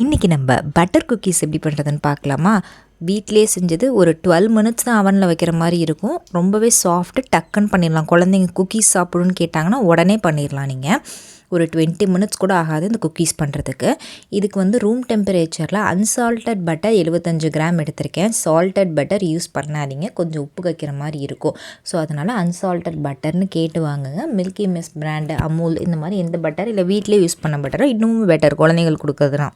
இன்றைக்கி நம்ம butter cookies எப்படி பண்ணுறதுன்னு பார்க்கலாமா? வீட்டிலே செஞ்சது ஒரு டுவெல் மினிட்ஸ் தான் அவனில் வைக்கிற மாதிரி இருக்கும். ரொம்பவே சாஃப்ட்டு டக்குன்னு பண்ணிடலாம். குழந்தைங்க குக்கீஸ் சாப்பிடுன்னு கேட்டாங்கன்னா உடனே பண்ணிடலாம் நீங்கள் ஒரு டுவெண்ட்டி மினிட்ஸ் கூட ஆகாது இந்த குக்கீஸ் பண்ணுறதுக்கு இதுக்கு வந்து ரூம் டெம்பரேச்சரில் அன்சால்டட் பட்டர் எழுபத்தஞ்சு கிராம் எடுத்திருக்கேன். சால்டட் பட்டர் யூஸ் பண்ணாதீங்க. கொஞ்சம் உப்பு கைக்கிற மாதிரி இருக்கும். ஸோ அதனால் அன்சால்டட் பட்டர்னு கேட்டு வாங்குங்க. மில்கி மிஸ் பிராண்டு அமூல் இந்த மாதிரி எந்த பட்டர் இல்லை வீட்டிலே யூஸ் பண்ண பட்டரோ இன்னும் பெட்டர் குழந்தைங்களுக்கு கொடுக்குறதுனா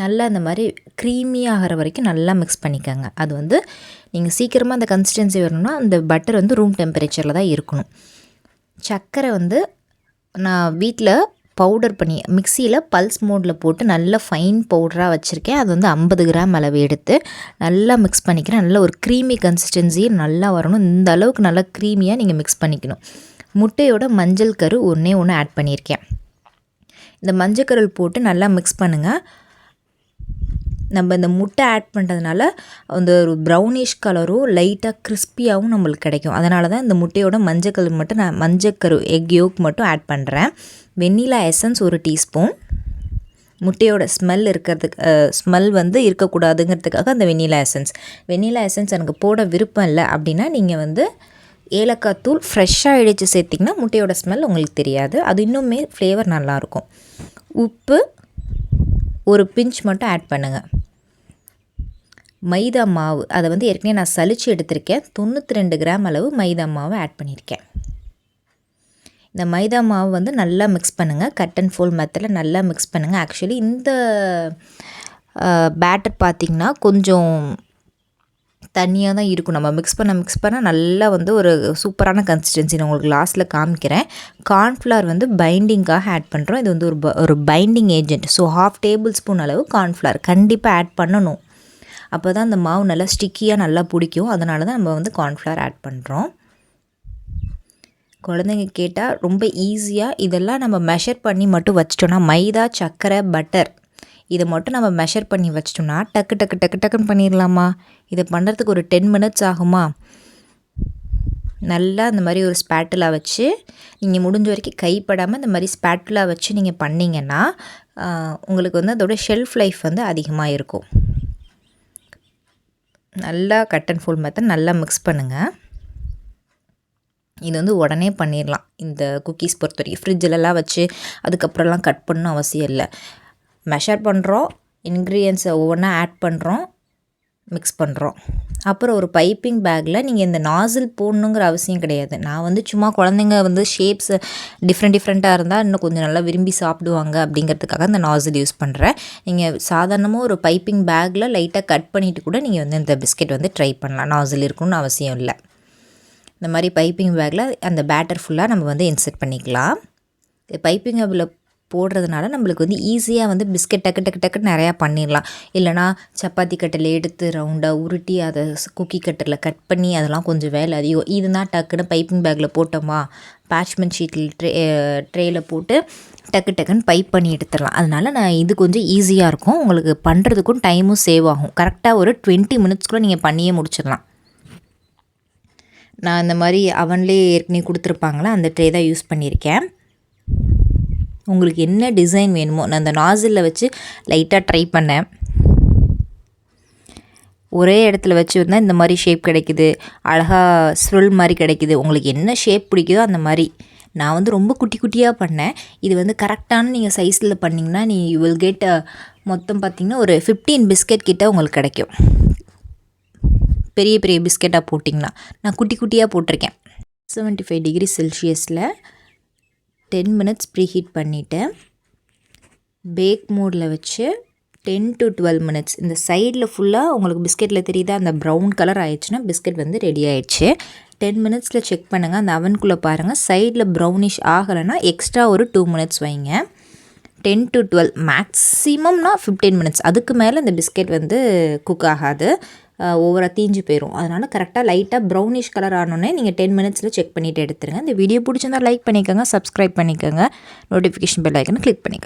நல்லா அந்த மாதிரி க்ரீமி ஆகிற வரைக்கும் நல்லா மிக்ஸ் பண்ணிக்கோங்க. அது வந்து நீங்கள் சீக்கிரமாக அந்த கன்சிஸ்டன்சி வரணும்னா அந்த பட்டர் வந்து ரூம் டெம்பரேச்சரில் தான் இருக்கணும். சர்க்கரை வந்து நான் வீட்டில் பவுடர் பண்ணி மிக்சியில் பல்ஸ் மோடில் போட்டு நல்ல ஃபைன் பவுடராக வச்சுருக்கேன். அது வந்து ஐம்பது கிராம் அளவு எடுத்து நல்லா மிக்ஸ் பண்ணிக்கிறேன். நல்ல ஒரு க்ரீமி கன்சிஸ்டன்சி நல்லா வரணும். இந்த அளவுக்கு நல்லா க்ரீமியாக நீங்கள் மிக்ஸ் பண்ணிக்கணும். முட்டையோட மஞ்சள் கரு ஒன்றே ஒன்று ஆட் பண்ணியிருக்கேன். இந்த மஞ்சள் கருள் போட்டு நல்லா மிக்ஸ் பண்ணுங்கள் நம்ம இந்த முட்டை ஆட் பண்ணுறதுனால அந்த ஒரு ப்ரௌனிஷ் கலரும் லைட்டாக கிறிஸ்பியாகவும் நம்மளுக்கு கிடைக்கும். அதனால தான் இந்த முட்டையோட மஞ்சள் கலர் மட்டும் நான் மஞ்சக்கரு எக் யோக் மட்டும் ஆட் பண்ணுறேன் வெண்ணிலா எசன்ஸ் ஒரு டீஸ்பூன் முட்டையோட ஸ்மெல் இருக்கிறதுக்கு ஸ்மெல் வந்து இருக்கக்கூடாதுங்கிறதுக்காக அந்த வெண்ணிலா எசன்ஸ் வெண்ணிலா எசன்ஸ் எனக்கு போட விருப்பம் இல்லை அப்படின்னா நீங்கள் வந்து ஏலக்காய் தூள் ஃப்ரெஷ்ஷாக இடித்து சேர்த்திங்கன்னா முட்டையோட ஸ்மெல் உங்களுக்கு தெரியாது. அது இன்னுமே ஃப்ளேவர் நல்லாயிருக்கும் உப்பு ஒரு பிஞ்ச் மட்டும் ஆட் பண்ணுங்கள் மைதா மாவு. அதை வந்து ஏற்கனவே நான் சலித்து எடுத்திருக்கேன். தொண்ணூற்றி ரெண்டு கிராம் அளவு மைதா மாவை ஆட் பண்ணியிருக்கேன். இந்த மைதா மாவு வந்து நல்லா மிக்ஸ் பண்ணுங்கள் கட் அண்ட் ஃபோல் மெத்தில் நல்லா மிக்ஸ் பண்ணுங்கள் ஆக்சுவலி இந்த பேட்டர் பார்த்திங்கன்னா கொஞ்சம் தண்ணியாக தான் இருக்கும். நம்ம மிக்ஸ் பண்ண மிக்ஸ் பண்ண நல்லா வந்து ஒரு சூப்பரான கன்சிஸ்டன்சி நான் உங்களுக்கு லாஸ்ட்டில் காமிக்கிறேன். கார்ன்ஃப்ளவர் வந்து பைண்டிங்காக ஆட் பண்ணுறோம் இது வந்து ஒரு ஒரு binding agent so half tablespoon அளவு கார்ன்ஃப்ளவர் கண்டிப்பாக ஆட் பண்ணணும். அப்போ தான் அந்த மாவு நல்லா ஸ்டிக்கியாக நல்லா பிடிக்கும். அதனால தான் நம்ம வந்து கார்ன்ஃப்ளவர் ஆட் பண்ணுறோம் குழந்தைங்க கேட்டால் ரொம்ப ஈஸியாக இதெல்லாம் நம்ம மெஷர் பண்ணி மட்டும் வச்சிட்டோன்னா மைதா சர்க்கரை பட்டர் இதை மட்டும் நம்ம மெஷர் பண்ணி வச்சிட்டோம்னா டக்கு டக்கு டக்கு டக்குன்னு பண்ணிடலாமா? இதை பண்ணுறதுக்கு ஒரு டென் மினிட்ஸ் ஆகுமா? நல்லா அந்த மாதிரி ஒரு ஸ்பேட்டிலாக வச்சு நீங்கள் முடிஞ்ச வரைக்கும் கைப்படாமல் இந்த மாதிரி ஸ்பேட்டிலாக வச்சு நீங்கள் பண்ணிங்கன்னா உங்களுக்கு வந்து அதோட ஷெல்ஃப் லைஃப் வந்து அதிகமாக இருக்கும். நல்லா கட் அண்ட் ஃபுல் மெத்தட் நல்லா மிக்ஸ் பண்ணுங்கள் இது வந்து உடனே பண்ணிடலாம் இந்த குக்கீஸ் பொறுத்த வரைக்கும் ஃப்ரிட்ஜிலலாம் வச்சு அதுக்கப்புறம்லாம் கட் பண்ணணும் அவசியம் இல்லை. மெஷர் பண்ணுறோம் இன்க்ரீடியன்ஸை ஒவ்வொன்றா ஆட் பண்ணுறோம் மிக்ஸ் பண்ணுறோம் அப்புறம் ஒரு பைப்பிங் பேக்கில் நீங்கள் இந்த நாசில் போடணுங்கிற அவசியம் கிடையாது. நான் வந்து சும்மா குழந்தைங்க வந்து ஷேப்ஸ் டிஃப்ரெண்ட் டிஃப்ரெண்ட்டாக இருந்தால் இன்னும் கொஞ்சம் நல்லா விரும்பி சாப்பிடுவாங்க அப்படிங்கிறதுக்காக இந்த நாசில் யூஸ் பண்ணுறேன் நீங்கள் சாதாரணமாக ஒரு பைப்பிங் பேக்கில் லைட்டாக கட் பண்ணிவிட்டு கூட நீங்கள் வந்து இந்த பிஸ்கெட் வந்து ட்ரை பண்ணலாம். நாசில் இருக்கணும்னு அவசியம் இல்லை. இந்த மாதிரி பைப்பிங் பேக்கில் அந்த பேட்டர் ஃபுல்லாக நம்ம வந்து இன்செர்ட் பண்ணிக்கலாம். பைப்பிங் பேக்கில் போடுறதுனால நம்மளுக்கு வந்து ஈஸியாக வந்து பிஸ்கெட் டக்கு டக்கு டக்குன்னு நிறையா பண்ணிடலாம். இல்லைனா சப்பாத்தி கட்டில் எடுத்து ரவுண்டாக உருட்டி அதை குக்கி கட்டரில் கட் பண்ணி அதெல்லாம் கொஞ்சம் வேலை அதிகம். இதுனா டக்குன்னு பைப்பிங் பேக்கில் போட்டோமா? பேட்ச்மெண்ட் ஷீட்டில் ட்ரே ட்ரேயில் போட்டு டக்கு டக்குன்னு பைப் பண்ணி எடுத்துடலாம். அதனால் நான் இது கொஞ்சம் ஈஸியாக இருக்கும். உங்களுக்கு பண்ணுறதுக்கும் டைமும் சேவ் ஆகும். கரெக்டாக ஒரு டுவெண்ட்டி மினிட்ஸ்க்குள்ளே நீங்கள் பண்ணியே முடிச்சிடலாம். நான் இந்த மாதிரி அவன்லேயே ஏற்கனவே கொடுத்துருப்பாங்களா அந்த ட்ரே தான் யூஸ் பண்ணியிருக்கேன். உங்களுக்கு என்ன டிசைன் வேணுமோ நான் அந்த நாசிலில் வச்சு லைட்டாக ட்ரை பண்ணேன். ஒரே இடத்துல வச்சு வந்தால் இந்த மாதிரி ஷேப் கிடைக்குது. அழகாக ஸ்ருல் மாதிரி கிடைக்குது. உங்களுக்கு என்ன ஷேப் பிடிக்குதோ அந்த மாதிரி. நான் வந்து ரொம்ப குட்டி குட்டியாக பண்ணேன். இது வந்து கரெக்டான நீங்கள் சைஸில் பண்ணிங்கன்னா நீ யூ வில் கெட் மொத்தம் பார்த்திங்கன்னா ஒரு ஃபிஃப்டீன் பிஸ்கெட் கிட்டே உங்களுக்கு கிடைக்கும். பெரிய பெரிய பிஸ்கெட்டாக போட்டிங்கன்னா நான் குட்டி குட்டியாக போட்டிருக்கேன். செவன்ட்டி ஃபைவ் டிகிரி செல்சியஸில் டென் மினிட்ஸ் ப்ரீ ஹீட் பண்ணிவிட்டு பேக் மோடில் வச்சு டென் டு டுவெல் மினிட்ஸ் இந்த சைடில் ஃபுல்லாக உங்களுக்கு பிஸ்கெட்டில் தெரியுதா? அந்த ப்ரௌன் கலர் ஆயிடுச்சுன்னா பிஸ்கெட் வந்து ரெடி ஆயிடுச்சு. டென் மினிட்ஸில் செக் பண்ணுங்கள் அந்த அவனுக்குள்ளே பாருங்கள் சைடில் ப்ரௌனிஷ் ஆகலைன்னா எக்ஸ்ட்ரா ஒரு டூ மினிட்ஸ் வைங்க. டென் டு டுவெல் மேக்ஸிமம்னா ஃபிஃப்டீன் மினிட்ஸ் அதுக்கு மேலே இந்த பிஸ்கெட் வந்து குக் ஆகாது. ஓவராக தீஞ்சு போயிடும் அதனால் கரெக்டாக லைட்டாக ப்ரௌனிஷ் கலர் ஆனோடனே நீங்கள் டென் மினிட்ஸில் செக் பண்ணிவிட்டு எடுத்துருங்க. இந்த வீடியோ பிடிச்சிருந்தா லைக் பண்ணிக்கோங்க சப்ஸ்கிரைப் பண்ணிக்கோங்க. நோட்டிஃபிகேஷன் பெல் ஐக்கனை கிளிக் பண்ணிக்கோங்க.